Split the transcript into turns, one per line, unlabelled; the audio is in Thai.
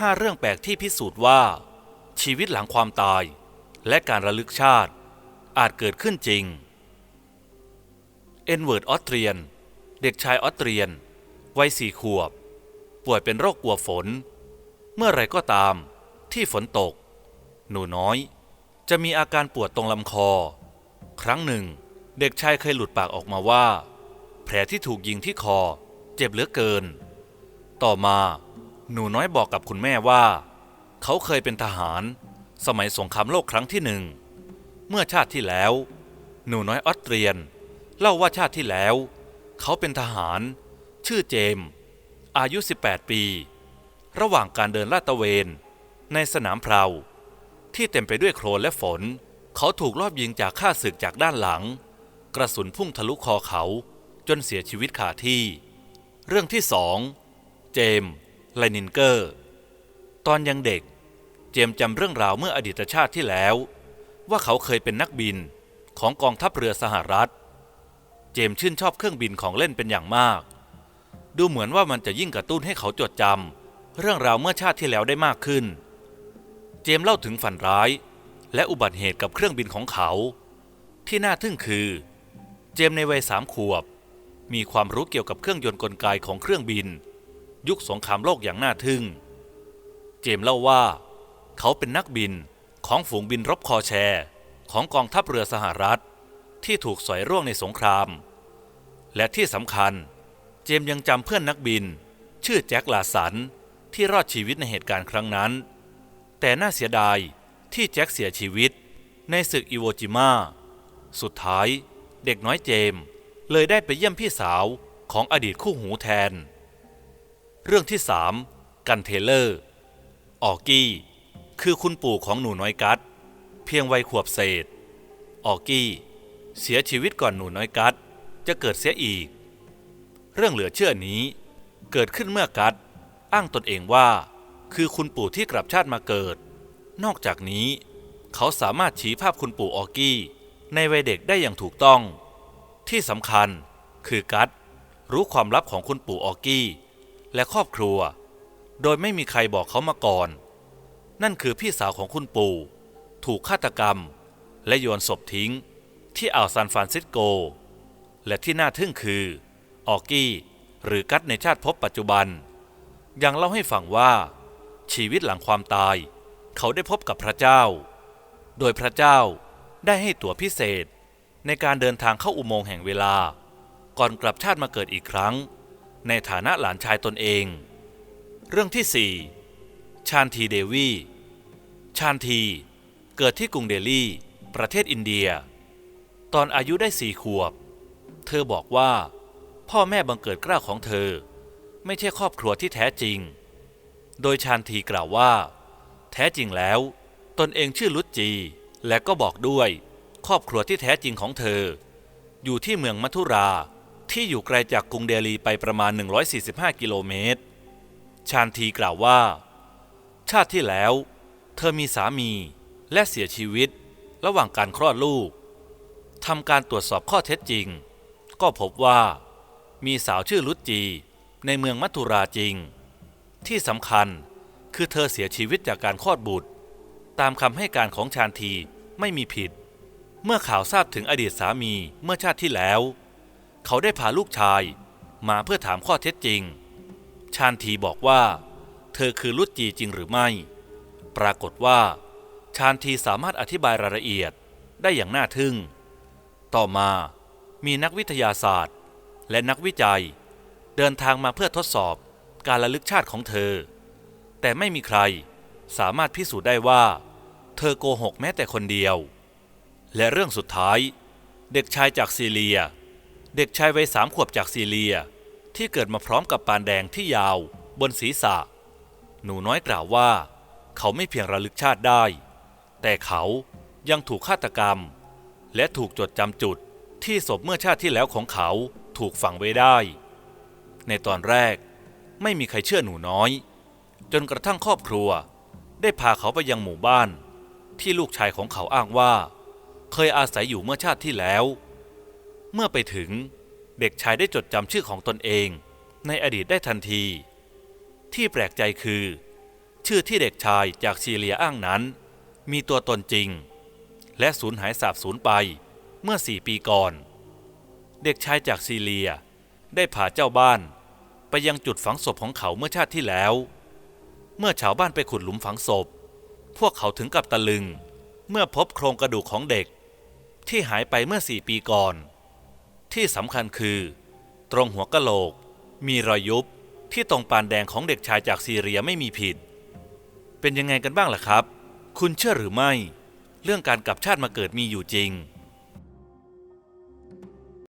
ห้าเรื่องแปลกที่พิสูจน์ว่า ชีวิตหลังความตาย และการระลึกชาติ อาจเกิดขึ้นจริง เอ็นเวิร์ดออสเตรียน เด็กชายออสเตรียน วัยสี่ขวบ ป่วยเป็นโรคกลัวฝน เมื่อไรก็ตาม ที่ฝนตก หนูน้อย จะมีอาการปวดตรงลำคอ ครั้งหนึ่ง เด็กชายเคยหลุดปากออกมาว่า แผลที่ถูกยิงที่คอ เจ็บเหลือเกิน ต่อมา หนูน้อยบอกกับคุณแม่ว่า เขาเคยเป็นทหาร สมัยสงครามโลกครั้งที่หนึ่ง เมื่อชาติที่แล้ว หนูน้อยออสเตรียน เล่าว่าชาติที่แล้ว เขาเป็นทหาร ชื่อเจม อายุ 18 ปี ระหว่างการเดินลาดตระเวน ในสนามเพลาที่เต็มไปด้วยโคลนและฝน เขาถูกลอบยิงจากข้าศึกจากด้านหลัง กระสุนพุ่งทะลุคอเขาจนเสียชีวิตขาที่ เรื่องที่สอง เจมส์ ไลนินเกอร์ ตอนยังเด็ก เจมจำเรื่องราวเมื่ออดีตชาติที่แล้ว ว่าเขาเคยเป็นนักบินของกองทัพเรือสหรัฐ เจมชื่นชอบเครื่องบินของเล่นเป็นอย่างมาก ดูเหมือนว่ามันจะยิ่งกระตุ้นให้เขาจดจำเรื่องราวเมื่อชาติที่แล้วได้มากขึ้น เจมเล่าถึงฝันร้าย และอุบัติเหตุกับเครื่องบินของเขา ที่น่าทึ่งคือ เจมในวัยสามขวบ มีความรู้เกี่ยวกับเครื่องยนต์กลไกของเครื่องบิน ยุคสงครามโลกอย่างน่าทึ่ง เจมเล่าว่า เขาเป็นนักบินของฝูงบินรบคอแชร์ของกองทัพเรือสหรัฐ ที่ถูกสอยร่วงในสงคราม และที่สำคัญ เจมยังจำเพื่อนนักบิน ชื่อแจ็คลาสันที่รอดชีวิตในเหตุการณ์ครั้งนั้น แต่น่าเสียดายที่แจ็คเสียชีวิตในศึกอิโวจิมาสุดท้าย เด็กน้อยเจมเลยได้ไปเยี่ยมพี่สาวของอดีตคู่หูแทน เรื่องที่สามกันเทเลอร์ ออกกี้ คือคุณปู่ของหนูน้อยกัด เพียงวัยขวบเศษ ออกกี้ เสียชีวิตก่อนหนูน้อยกัด จะเกิดเสียอีก เรื่องเหลือเชื่อนี้ เกิดขึ้นเมื่อกัด อ้างตนเองว่า คือคุณปู่ที่กลับชาติมาเกิด นอกจากนี้ เขาสามารถชี้ภาพคุณปู่ออกกี้ ในวัยเด็กได้อย่างถูกต้อง ที่สำคัญคือกัดรู้ความลับของคุณปู่ออกกี้ และครอบครัว โดยไม่มีใครบอกเขามาก่อน นั่นคือพี่สาวของคุณปู่ ถูกฆาตกรรม และโยนศพทิ้ง ที่อ่าวซานฟรานซิสโก และที่น่าทึ่งคือออกกี้หรือกัดในชาติภพปัจจุบัน ยังเล่าให้ฟังว่า ชีวิตหลังความตาย เขาได้พบกับพระเจ้า โดยพระเจ้าได้ให้ตั๋วพิเศษในการเดินทางเข้าอุโมงค์แห่งเวลา ก่อนกลับชาติมาเกิดอีกครั้ง ในฐานะหลานชายตนเอง เรื่องที่สี่ชานทีเดวีชานที เกิดที่กรุงเดลีประเทศอินเดีย ตอนอายุได้สี่ขวบ เธอบอกว่า พ่อแม่บังเกิดกล้าของเธอ ไม่ใช่ครอบครัวที่แท้จริง โดยชานทีกล่าวว่า แท้จริงแล้ว ตนเองชื่อลุจจี และก็บอกด้วย ครอบครัวที่แท้จริงของเธอ อยู่ที่เมืองมัทุรา ที่อยู่ไกลจากกรุงเดลีไปประมาณ 145 กิโลเมตร ชานทีกล่าวว่า ชาติที่แล้ว เธอมีสามีและเสียชีวิตระหว่างการคลอดลูกทำการตรวจสอบข้อเท็จจริง ก็พบว่า มีสาวชื่อลุจจีในเมืองมัทุราจริง ที่สำคัญคือเธอเสียชีวิตจากการคลอดบุตร ตามคำให้การของชานทีไม่มีผิด เมื่อข่าวทราบถึงอดีตสามีเมื่อชาติที่แล้ว เขาได้พาลูกชายมาเพื่อถามข้อเท็จจริง ชานทีบอกว่า เธอคือลุจจีจริงหรือไม่ ปรากฏว่า ชานทีสามารถอธิบายรายละเอียดได้อย่างน่าทึ่ง ต่อมามีนักวิทยาศาสตร์ และนักวิจัย เดินทางมาเพื่อทดสอบการระลึกชาติของเธอ แต่ไม่มีใครสามารถพิสูจน์ได้ว่า เธอโกหกแม้แต่คนเดียว และเรื่องสุดท้าย เด็กชายจากซีเรีย เด็กชายวัยสามขวบจากซีเรีย ที่เกิดมาพร้อมกับปานแดงที่ยาว บนศีรษะ หนูน้อยกล่าวว่า เขาไม่เพียงระลึกชาติได้ แต่เขายังถูกฆาตกรรม และถูกจดจำจุดที่ศพเมื่อชาติที่แล้วของเขาถูกฝังไว้ได้ ในตอนแรกไม่มีใครเชื่อหนูน้อย จนกระทั่งครอบครัว ได้พาเขาไปยังหมู่บ้าน ที่ลูกชายของเขาอ้างว่า เคยอาศัยอยู่เมื่อชาติที่แล้ว เมื่อไปถึงเด็กชายได้จดจำชื่อของตนเอง ในอดีตได้ทันที ที่แปลกใจคือ ชื่อที่เด็กชายจากซีเรียอ้างนั้น มีตัวตนจริง และสูญหายสาบสูญไปเมื่อสี่ปีก่อน เด็กชายจากซีเรียได้พาเจ้าบ้าน ไปยังจุดฝังศพของเขาเมื่อชาติที่แล้ว เมื่อชาวบ้านไปขุดหลุมฝังศพ พวกเขาถึงกับตะลึง เมื่อพบโครงกระดูกของเด็ก ที่หายไปเมื่อสี่ปีก่อน ที่สำคัญคือ ตรงหัวกะโหลก มีรอยยุบที่ตรงปานแดงของเด็กชายจากซีเรียไม่มีผิด เป็นยังไงกันบ้างล่ะครับ คุณเชื่อหรือไม่ เรื่องการกลับชาติมาเกิดมีอยู่จริง